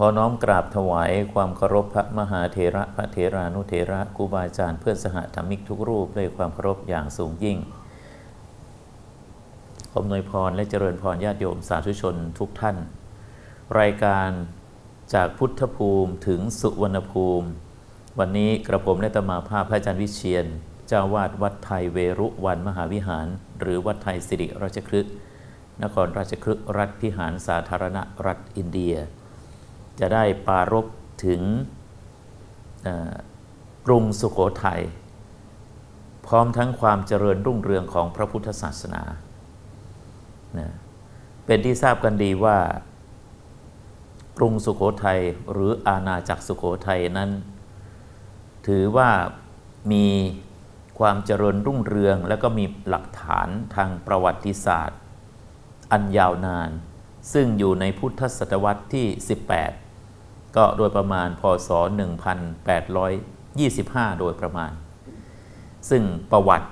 ขอน้อมกราบถวายความเคารพพระมหาเถระพระเถรานุเถระครูบาอาจารย์เพื่อนสหธรรมิกทุกรูปด้วยความเคารพอย่างสูงยิ่งขออำนวยพรและเจริญพรญาติโยมสาธุชนทุกท่าน รายการจากพุทธภูมิถึงสุวรรณภูมิ วันนี้กระผมและตมาภาพพระอาจารย์วิเชียน เจ้าวาดวัดไทยเวรุวันมหาวิหาร หรือวัดไทยสิริราชคฤห์นครราชคฤห์รัฐพิหารสาธารณรัฐอินเดีย จะได้ปรารบถึงกรุงสุโขทัยพร้อมทั้งความเจริญรุ่งเรืองของพระพุทธศาสนานะเป็นที่ทราบกันดีว่ากรุงสุโขทัยหรืออาณาจักรสุโขทัยนั้น ถือว่ามีความเจริญรุ่งเรือง และก็มีหลักฐานทางประวัติศาสตร์ อันยาวนาน ซึ่งอยู่ในพุทธศตวรรษที่ 18 ก็โดยประมาณพศ 1825 โดยประมาณ ซึ่งประวัติ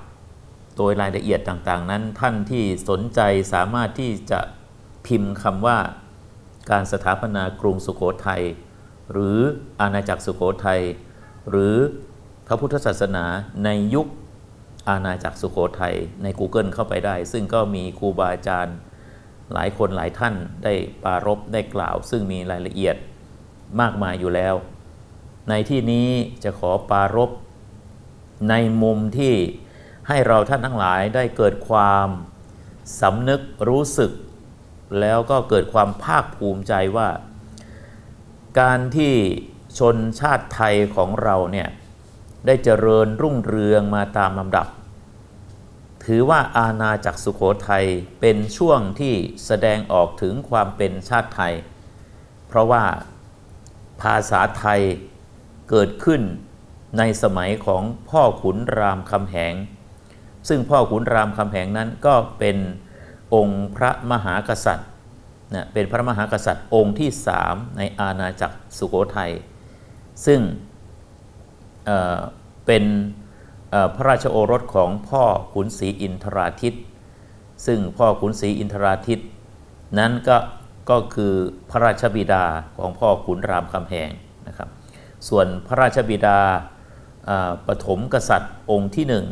โดยรายละเอียดต่างๆ นั้นท่านที่สนใจสามารถที่จะพิมพ์คำว่าการสถาปนากรุงสุโขทัยหรืออาณาจักรสุโขทัยหรือพระพุทธศาสนาในยุคอาณาจักรสุโขทัยใน Google เข้าไปได้ ซึ่งก็มีครูบาอาจารย์หลายคนหลายท่านได้ปรารบได้กล่าว ซึ่งมีรายละเอียด มากมายอยู่แล้ว ในที่นี้จะขอปรารบในมุมที่ให้เราท่านทั้งหลายได้เกิดความสำนึกรู้สึก แล้วก็เกิดความภาคภูมิใจว่า การที่ชนชาติไทยของเราเนี่ยได้เจริญรุ่งเรืองมาตามลำดับ ถือว่าอาณาจักรสุโขทัยเป็นช่วงที่แสดงออกถึงความเป็นชาติไทย เพราะว่า ภาษาไทยเกิดขึ้นในสมัยของพ่อขุนรามคำแหง ซึ่งพ่อขุนรามคำแหงนั้นก็เป็นองค์พระมหากษัตริย์นะเป็นพระมหากษัตริย์องค์ที่สามในอาณาจักรสุโขทัย ซึ่งเเป็นพระราชโอรสของพ่อขุนศรีอินทราทิต ซึ่งพ่อขุนศรีอินทราทิตนั้นก็ ก็คือพระราชบิดาของพ่อขุนรามคำแหงนะครับ ส่วนพระราชบิดาปฐมกษัตริย์องค์ที่หนึ่ง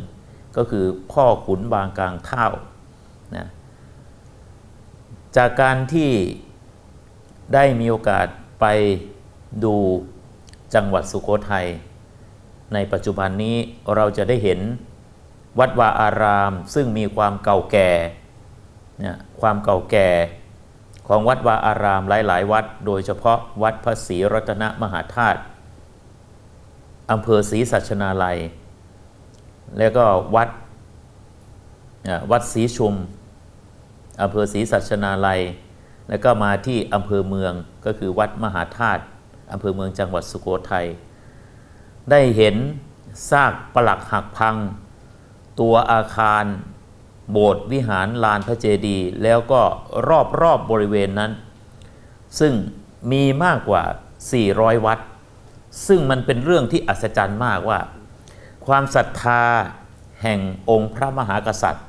ก็คือพ่อขุนบางกลางเท่านะจากการที่ได้มีโอกาสไปดูจังหวัดสุโขทัยในปัจจุบันนี้เราจะได้เห็นวัดวาอารามซึ่งมีความเก่าแก่นะความเก่าแก่ ของวัดวาอารามหลาย ๆ วัด โดยเฉพาะวัดพระศรีรัตนมหาธาตุอำเภอศรีสัชนาลัย แล้วก็วัดวัดศรีชุมอำเภอศรีสัชนาลัย แล้วก็มาที่อำเภอเมืองก็คือวัดมหาธาตุอำเภอเมืองจังหวัดสุโขทัยได้เห็นซากปลักหักพัง ตัวอาคาร โบสถ์วิหารลานพระเจดีย์แล้วก็รอบรอบบริเวณนั้น ซึ่งมีมากกว่า 400 วัด ซึ่งมันเป็นเรื่องที่อัศจรรย์มากว่า ความศรัทธาแห่งองค์พระมหากษัตริย์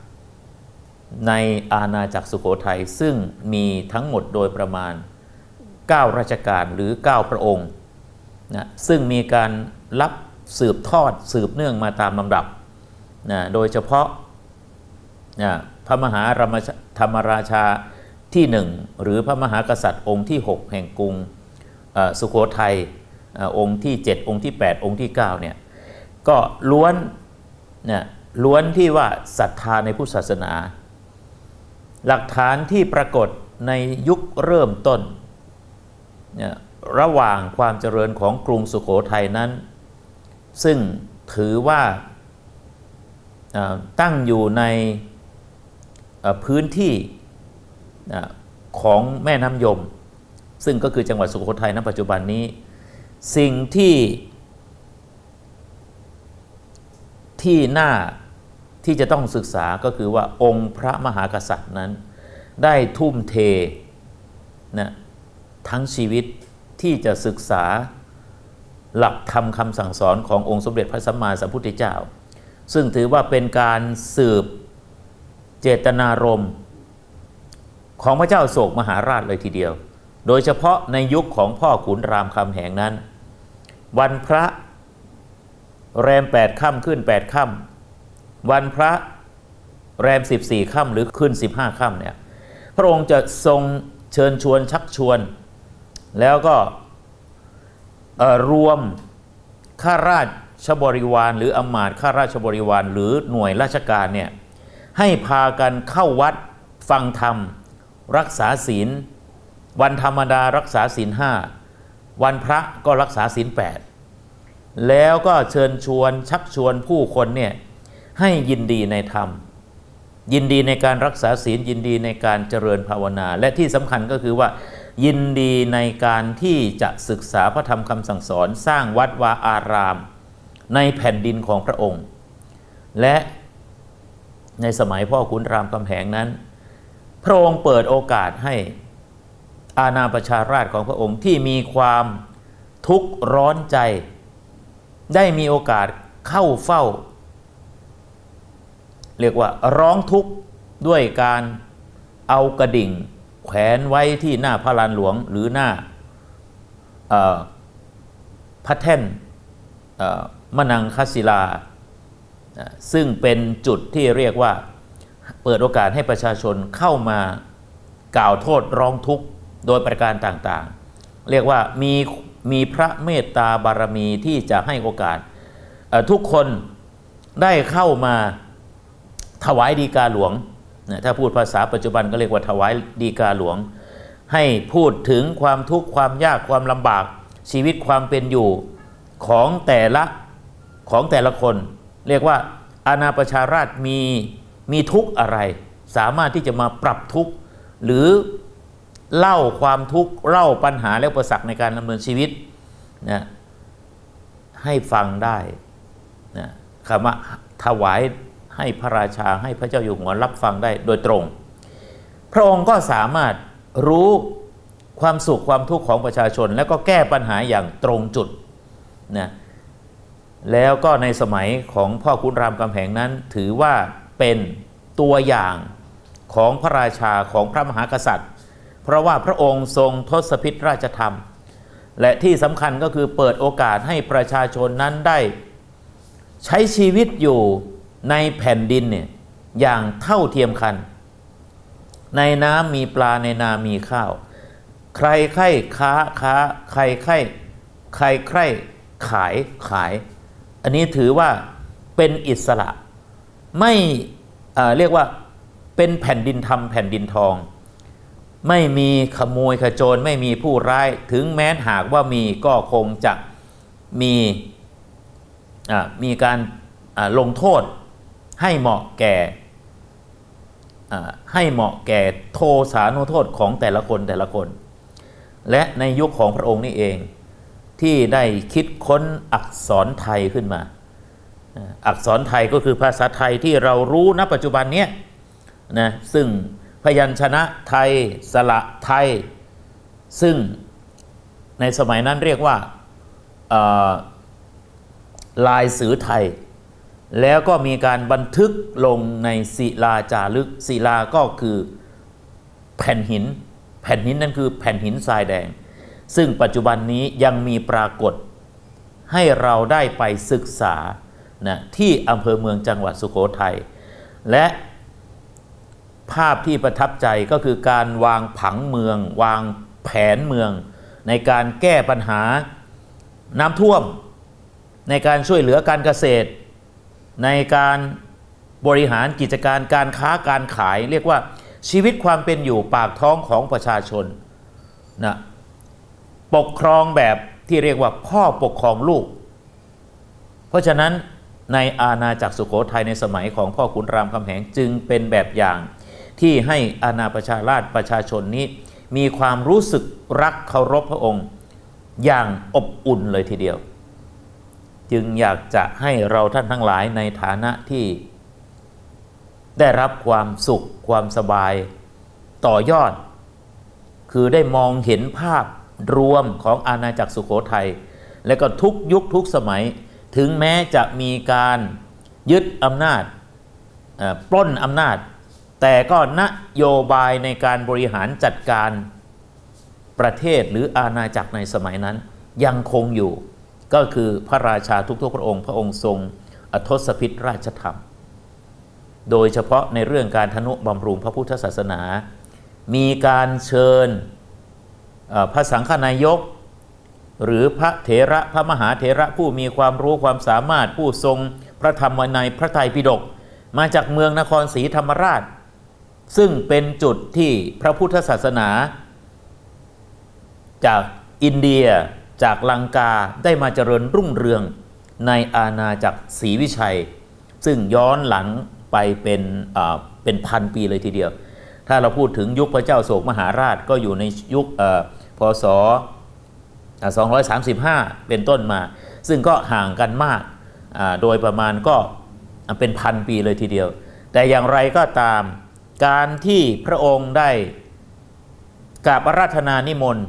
ในอาณาจักรสุโขทัยซึ่งมีทั้งหมดโดยประมาณ 9 ราชการหรือ 9 พระองค์นะซึ่งมีการรับสืบทอดสืบเนื่องมาตามลำดับนะโดยเฉพาะ พระมหารมชธรรมราชาที่หนึ่งหรือพระมหากษัตริย์องค์ที่ 6 แห่งกรุงสุโขทัยองค์ที่ 7 องค์ที่ 8 องค์ที่9เนี่ยก็ล้วนเนี่ยล้วนที่ว่าศรัทธาในพุทธศาสนา หลักฐานที่ปรากฏในยุคเริ่มต้นเนี่ยระหว่างความเจริญของกรุงสุโขทัยนั้น ซึ่งถือว่าตั้งอยู่ใน พื้นที่ของแม่น้ำยม ซึ่งก็คือจังหวัดสุโขทัยณปัจจุบันนี้ สิ่งที่ที่น่าที่จะต้องศึกษาก็คือว่าองค์พระมหากษัตริย์นั้น ได้ทุ่มเทนะทั้งชีวิตที่จะศึกษาหลักธรรมคำสั่งสอนขององค์สมเด็จพระสัมมาสัมพุทธเจ้า ซึ่งถือว่าเป็นการสืบ เจตนารมณ์ของพระเจ้าโศกมหาราชเลยทีเดียว โดยเฉพาะในยุคของพ่อขุนรามคำแหงนั้น วันพระแรมแปดค่ำขึ้นแปดค่ำวันพระแรมสิบสี่ค่ำหรือขึ้นสิบห้าค่ำเนี่ยพระองค์จะทรงเชิญชวนชักชวน แล้วก็รวมข้าราชบริวาร หรืออำมาตย์ข้าราชบริวาร หรือหน่วยราชการเนี่ย ให้พากันเข้าวัดฟังธรรม รักษาศีล วันธรรมดารักษาศีลห้าวันพระก็รักษาศีลแปดแล้วก็เชิญชวนชักชวนผู้คนเนี่ยให้ยินดีในธรรม ยินดีในการรักษาศีลยินดีในการเจริญภาวนา และที่สำคัญก็คือว่า ยินดีในการที่จะศึกษาพระธรรมคำสั่งสอน สร้างวัดวาอาราม ในแผ่นดินของพระองค์ และ ในสมัยพ่อขุนรามคำแหงนั้น พระองค์เปิดโอกาสให้อาณาประชาราชของพระองค์ที่มีความทุกข์ร้อนใจ ได้มีโอกาสเข้าเฝ้า เรียกว่าร้องทุกข์ด้วยการเอากระดิ่ง แขวนไว้ที่หน้าพระลานหลวงหรือหน้าพระแท่นมนังคศิลา ซึ่งเป็นจุดที่เรียกว่าเปิดโอกาสให้ประชาชนเข้ามากล่าวโทษร้องทุกข์โดยประการต่างๆ เรียกว่ามีมีพระเมตตาบารมีที่จะให้โอกาสทุกคนได้เข้ามาถวายดีกาหลวงนะถ้าพูดภาษาปัจจุบันก็เรียกว่าถวายดีกาหลวง ให้พูดถึงความทุกข์ความยากความลำบากชีวิตความเป็นอยู่ของแต่ละของแต่ละคน เรียกว่าอาณาประชาราชมีมีทุกอะไร สามารถที่จะมาปรับทุกหรือเล่าความทุกข์เล่าปัญหาและอุปสรรคในการดำเนินชีวิตนะให้ฟังได้นะคำว่าถวายให้พระราชาให้พระเจ้าอยู่หัวรับฟังได้โดยตรง พระองค์ก็สามารถรู้ความสุขความทุกข์ของประชาชน แล้วก็แก้ปัญหาอย่างตรงจุดนะ แล้วก็ในสมัยของพ่อคุณรามคำแหงนั้น ถือว่าเป็นตัวอย่างของพระราชาของพระมหากษัตริย์ เพราะว่าพระองค์ทรงทศพิธราชธรรม และที่สำคัญก็คือเปิดโอกาสให้ประชาชนนั้นได้ ใช้ชีวิตอยู่ในแผ่นดินเนี่ยอย่างเท่าเทียมกัน ในน้ำมีปลาในนามีข้าว ใครใครค้าค้า ใครใครใครใครขายขาย อันนี้ถือว่าเป็นอิสระ ไม่เรียกว่าเป็นแผ่นดินทำแผ่นดินทอง ไม่มีขโมยขโจรไม่มีผู้ร้าย ถึงแม้หากว่ามีก็คงจะมีมีการลงโทษให้เหมาะแก่ให้เหมาะแก่โทสานุโทษของแต่ละคนแต่ละคน และในยุคของพระองค์นี่เอง ที่ได้คิดค้นอักษรไทยขึ้นมา อักษรไทยก็คือภาษาไทยที่เรารู้ณปัจจุบันเนี้ยนะซึ่งพยัญชนะไทยสระไทย ซึ่งในสมัยนั้นเรียกว่าลายสือไทย แล้วก็มีการบันทึกลงในศิลาจารึกศิลาก็คือแผ่นหิน แผ่นหินนั่นคือแผ่นหินทรายแดง ซึ่งปัจจุบันนี้ยังมีปรากฏให้เราได้ไปศึกษานะที่อำเภอเมืองจังหวัดสุโขทัยและภาพที่ประทับใจก็คือการวางผังเมือง วางแผนเมือง ในการแก้ปัญหาน้ำท่วม ในการช่วยเหลือการเกษตร ในการบริหารกิจการการค้าการขาย เรียกว่าชีวิตความเป็นอยู่ปากท้องของประชาชนนะ ปกครองแบบที่เรียกว่าพ่อปกครองลูก เพราะฉะนั้นในอาณาจักรสุโขทัยในสมัยของพ่อขุนรามคำแหงจึงเป็นแบบอย่างที่ให้อาณาประชาราชประชาชนนี้ มีความรู้สึกรักเคารพพระองค์ อย่างอบอุ่นเลยทีเดียว จึงอยากจะให้เราท่านทั้งหลายในฐานะที่ ได้รับความสุขความสบายต่อยอด คือได้มองเห็นภาพ รวมของอาณาจักรสุโขทัยและก็ทุกยุคทุกสมัย ถึงแม้จะมีการยึดอำนาจปล้นอำนาจ แต่ก็นโยบายในการบริหารจัดการประเทศหรืออาณาจักรในสมัยนั้น ยังคงอยู่ก็คือพระราชาทุกๆพระองค์ พระองค์ทรงอทศพิธราชธรรม โดยเฉพาะในเรื่องการทนุบำรุงพระพุทธศาสนา มีการเชิญ พระสังฆนายก หรือพระเถระพระมหาเถระผู้มีความรู้ความสามารถผู้ทรงพระธรรมวินัยพระไตรปิฎกมาจากเมืองนครศรีธรรมราช ซึ่งเป็นจุดที่พระพุทธศาสนา จากอินเดียจากลังกาได้มาเจริญรุ่งเรืองในอาณาจักรศรีวิชัย ซึ่งย้อนหลังไปเป็นเป็นพันปีเลยทีเดียว ถ้าเราพูดถึงยุคพระเจ้าโศกมหาราชก็อยู่ในยุค พศ235 เป็นต้นมา ซึ่งก็ห่างกันมาก โดยประมาณก็เป็นพันปีเลยทีเดียว แต่อย่างไรก็ตามการที่พระองค์ได้กราบอาราธนานิมนต์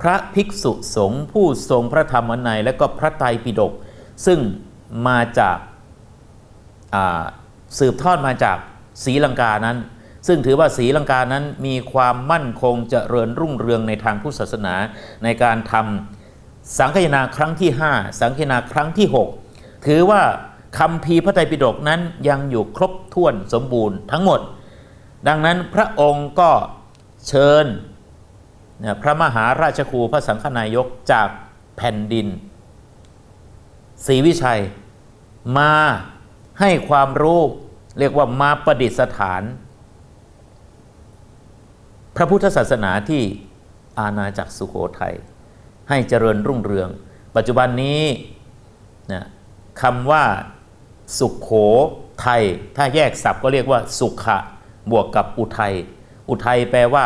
พระภิกษุสงฆ์ผู้ทรงพระธรรมวินัยและก็พระไตรปิฎกซึ่งมาจากาสืบทอดมาจากศรีลังกานั้น ซึ่งถือว่าศรีลังกานั้นมีความมั่นคงเจริญรุ่งเรืองในทางพุทธศาสนาในการทำสังคายนาครั้งที่ 5 สังคายนาครั้งที่ 6 ถือว่าคำพีพระไตรปิฎกนั้นยังอยู่ครบถ้วนสมบูรณ์ทั้งหมด ดังนั้นพระองค์ก็เชิญพระมหาราชครูพระสังฆนายกจากแผ่นดินศรีวิชัยมาให้ความรู้ เรียกว่ามาประดิษฐาน พระพุทธศาสนาที่อาณาจักรสุโขทัยให้เจริญรุ่งเรือง ปัจจุบันนี้นะคำว่าสุขโขทัยถ้าแยกศัพท์ก็เรียกว่าสุขะบวกกับอุทัยอุทัยแปลว่า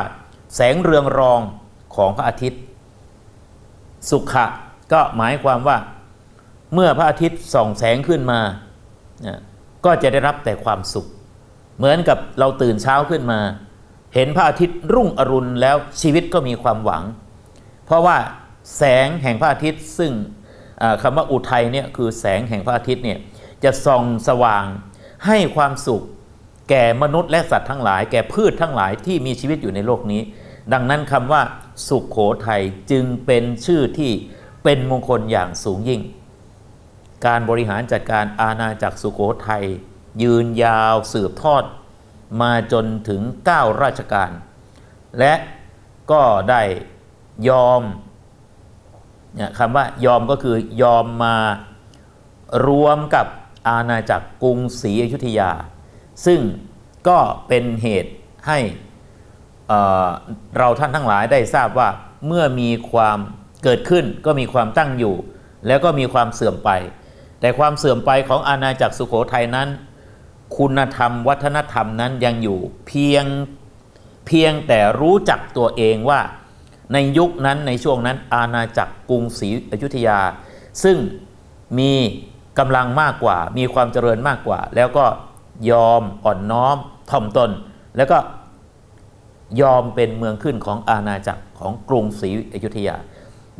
แสงเรืองรองของพระอาทิตย์ สุขะก็หมายความว่า เมื่อพระอาทิตย์ส่องแสงขึ้นมา ก็จะได้รับแต่ความสุข เหมือนกับเราตื่นเช้าขึ้นมา เห็นพระอาทิตย์รุ่งอรุณแล้วชีวิตก็มีความหวัง เพราะว่าแสงแห่งพระอาทิตย์ซึ่งอ่าคำว่าอุทัยเนี่ยคือแสงแห่งพระอาทิตย์เนี่ยจะส่องสว่างให้ความสุข แก่มนุษย์และสัตว์ทั้งหลาย แก่พืชทั้งหลายที่มีชีวิตอยู่ในโลกนี้ ดังนั้นคำว่าสุขโขทัยจึงเป็นชื่อที่เป็นมงคลอย่างสูงยิ่ง การบริหารจัดการอาณาจักรสุโขทัยยืนยาวสืบทอด มาจนถึง 9 ราชการ และก็ได้ยอมเนี่ยคำว่ายอมก็คือยอมมารวมกับอาณาจักรกรุงศรีอยุธยา ซึ่งก็เป็นเหตุให้เเราท่านทั้งหลายได้ทราบว่าเมื่อมีความเกิดขึ้นก็มีความตั้งอยู่ แล้วก็มีความเสื่อมไป แต่ความเสื่อมไปของอาณาจักรสุโขทัยนั้น คุณธรรมวัฒนธรรมนั้นยังอยู่เพียงเพียงแต่รู้จักตัวเองว่า ในยุคนั้นในช่วงนั้นอาณาจักรกรุงศรีอยุธยา ซึ่งมีกำลังมากกว่า มีความเจริญมากกว่า แล้วก็ยอมอ่อนน้อมถ่อมตน แล้วก็ยอมเป็นเมืองขึ้นของอาณาจักรของกรุงศรีอยุธยา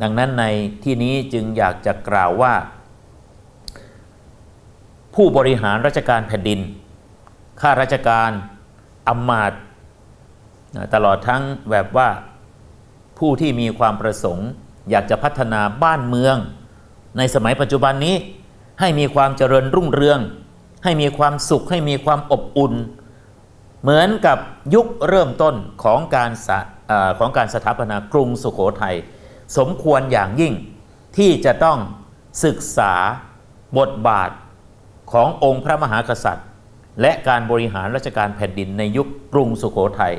ดังนั้นในที่นี้จึงอยากจะกล่าวว่า ผู้บริหารราชการแผ่นดิน ข้าราชการอำมาตย์ตลอดทั้งแบบว่าผู้ที่มีความประสงค์ อยากจะพัฒนาบ้านเมือง ในสมัยปัจจุบันนี้ ให้มีความเจริญรุ่งเรือง ให้มีความสุขให้มีความอบอุ่น เหมือนกับยุคเริ่มต้นของการอของการสถาปนากรุงสุโขทัยสมควรอย่างยิ่งที่จะต้องศึกษาบทบาทขององค์พระมหากษัตริย์ และการบริหารราชการแผ่นดินในยุคกรุงสุโขทัย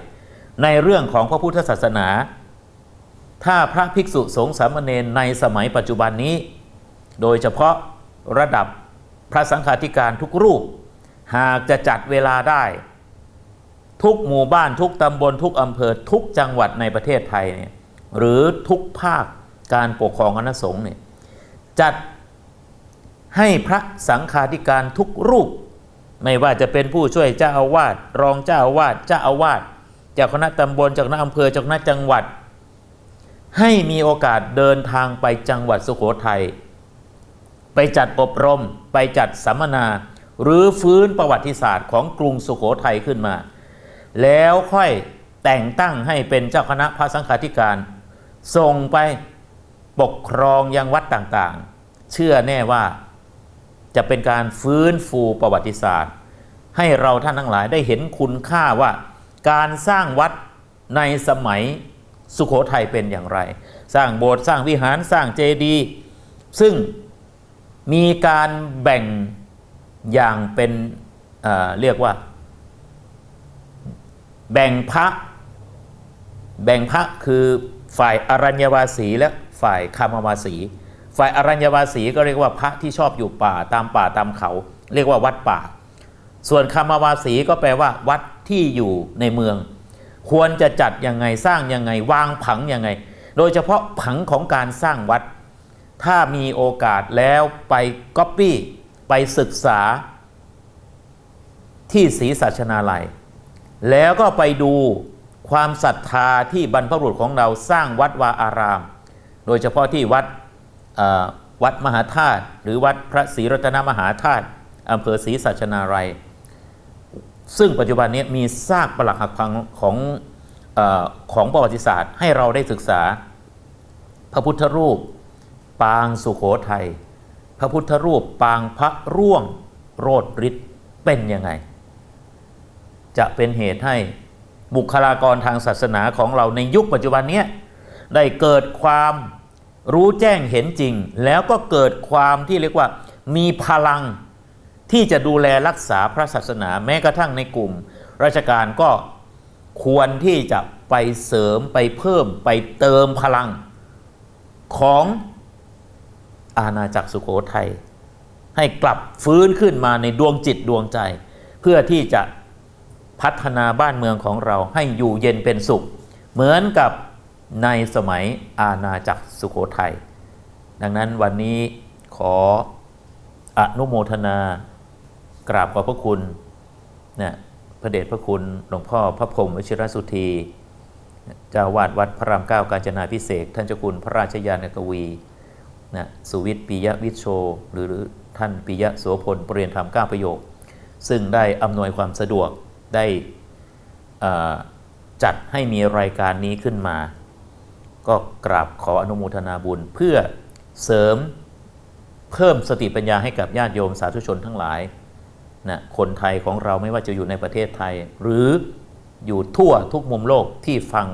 ในเรื่องของพระพุทธศาสนา ถ้าพระภิกษุสงฆ์สามเณรในสมัยปัจจุบันนี้ โดยเฉพาะระดับพระสังฆาธิการทุกรูป หากจะจัดเวลาได้ ทุกหมู่บ้านทุกตำบลทุกอำเภอทุกจังหวัดในประเทศไทยเนี่ยหรือทุกภาคการปกครองคณะสงฆ์เนี่ยจัดให้พระสังฆาธิการทุกรูป ไม่ว่าจะเป็นผู้ช่วยเจ้าอาวาสรองเจ้าอาวาสเจ้าอาวาสจ้าคณะตำบลจ้าคณะอำเภอจ้าคณะจังหวัด ให้มีโอกาสเดินทางไปจังหวัดสุโขทัยไปจัดอบรม ไปจัดสัมมนา หรือฟื้นประวัติศาสตร์ของกรุงสุโขทัยขึ้นมา แล้วค่อยแต่งตั้งให้เป็นเจ้าคณะพระสังฆาธิการ ส่งไปปกครองยังวัดต่างๆ เชื่อแน่ว่า จะเป็นการฟื้นฟูประวัติศาสตร์ ให้เราท่านทั้งหลายได้เห็นคุณค่าว่า การสร้างวัดในสมัยสุโขทัยเป็นอย่างไร สร้างโบสถ์สร้างวิหารสร้างเจดีย์ซึ่งมีการแบ่งอย่างเป็นเเรียกว่า แบ่งพระแบ่งพระคือฝ่ายอรัญญวาสีและฝ่ายคามวาสี ฝ่ายอรัญญวาสีก็เรียกว่าพระที่ชอบอยู่ป่าตามป่าตามเขา เรียกว่าวัดป่า ส่วนคามวาสีก็แปลว่า วัดที่อยู่ในเมือง ควรจะจัดยังไงสร้างยังไง วางผังยังไง โดยเฉพาะผังของการสร้างวัด ถ้ามีโอกาสแล้วไปก๊อปปี้ไปศึกษา ที่ศรีสัชนาลัย แล้วก็ไปดูความศรัทธาที่บรรพบุรุษของเราสร้างวัดวาอาราม โดยเฉพาะที่วัด วัดมหาธาตุหรือวัดพระศรีรัตนมหาธาตุอำเภอศรีสัชนาลัย ซึ่งปัจจุบันนี้มีซากปรักหักพังของอของประวัติศาสตร์ ให้เราได้ศึกษา พระพุทธรูป ปางสุโขทัยพระพุทธรูปปางพระร่วงโรดฤทธิ์เป็นยังไง จะเป็นเหตุให้บุคลากรทางศาสนาของเราในยุคปัจจุบันนี้ได้เกิดความ รู้แจ้งเห็นจริง แล้วก็เกิดความที่เรียกว่า มีพลังที่จะดูแลรักษาพระศาสนาแม้กระทั่งในกลุ่ม ราชการก็ควรที่จะไปเสริมไปเพิ่มไปเติมพลังของอาณาจักรสุโขทัยให้กลับฟื้นขึ้นมาในดวงจิตดวงใจ เพื่อที่จะพัฒนาบ้านเมืองของเราให้อยู่เย็นเป็นสุข เหมือนกับ ในสมัยอาณาจักรสุโขทัย ดังนั้นวันนี้ขออนุโมทนากราบขอบพระคุณนะพระเดชพระคุณหลวงพ่อพระพรมวชิรสุธีเจ้าวาดวัดพระรามเก้ากาญจนาพิเศษท่านเจ้าคุณพระราชยานกวีนะสุวิทย์ปิยวิชโช หรือท่านปิยะโสพลปรเรียนธรรมเก้าประโยค ซึ่งได้อำนวยความสะดวกได้จัดให้มีรายการนี้ขึ้นมา ก็กราบขออนุโมทนาบุญ เพื่อเสริมเพิ่มสติปัญญาให้กับญาติโยมสาธุชนทั้งหลายนะคนไทยของเราไม่ว่าจะอยู่ในประเทศไทย หรืออยู่ทั่วทุกมุมโลกที่ฟัง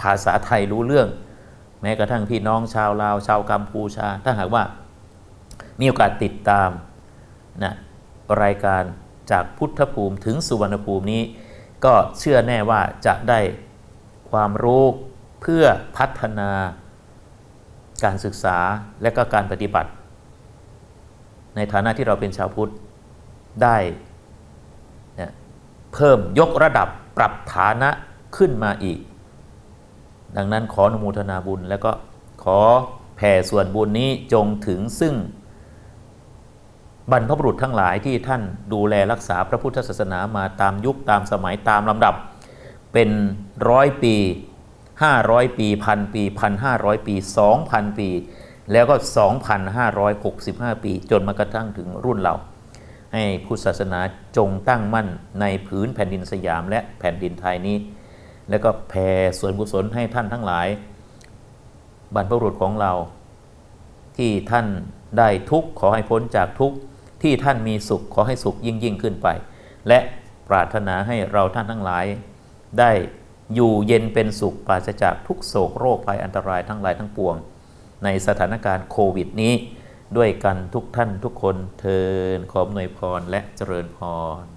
ภาษาไทยรู้เรื่อง แม้กระทั่งพี่น้องชาวลาว ชาวกัมพูชา ถ้าหากว่ามีโอกาสติดตามนะรายการจากพุทธภูมิถึงสุวรรณภูมินี้ ก็เชื่อแน่ว่าจะได้ความรู้ เพื่อพัฒนาการศึกษาและก็การปฏิบัติ ในฐานะที่เราเป็นชาวพุทธได้เเพิ่มยกระดับปรับฐานะขึ้นมาอีก ดังนั้นขออนุโมทนาบุญแล้วก็ขอแผ่ส่วนบุญนี้จงถึงซึ่งบรรพบุรุษทั้งหลายที่ท่านดูแลรักษาพระพุทธศาสนามาตามยุคตามสมัยตามลำดับ เป็นร้อยปี 500 ปีพันปี 1,500 ปี 2,000 ปี แล้วก็ 2,565 ปี จนมากระทั่งถึงรุ่นเรา ให้พุทธศาสนาจงตั้งมั่นในผืนแผ่นดินสยามและแผ่นดินไทยนี้ แล้วก็แผ่ส่วนกุศลให้ท่านทั้งหลาย บรรพบุรุษของเรา ที่ท่านได้ทุกขอให้พ้นจากทุกที่ท่านมีสุขขอให้สุขยิ่งยิ่งขึ้นไป และปรารถนาให้เราท่านทั้งหลายได้ อยู่เย็นเป็นสุขปราศจากทุกโศกโรคภัยอันตรายทั้งหลายทั้งปวง ในสถานการณ์โควิดนี้ ด้วยกันทุกท่านทุกคนเทินขอหน่วยพรและเจริญพร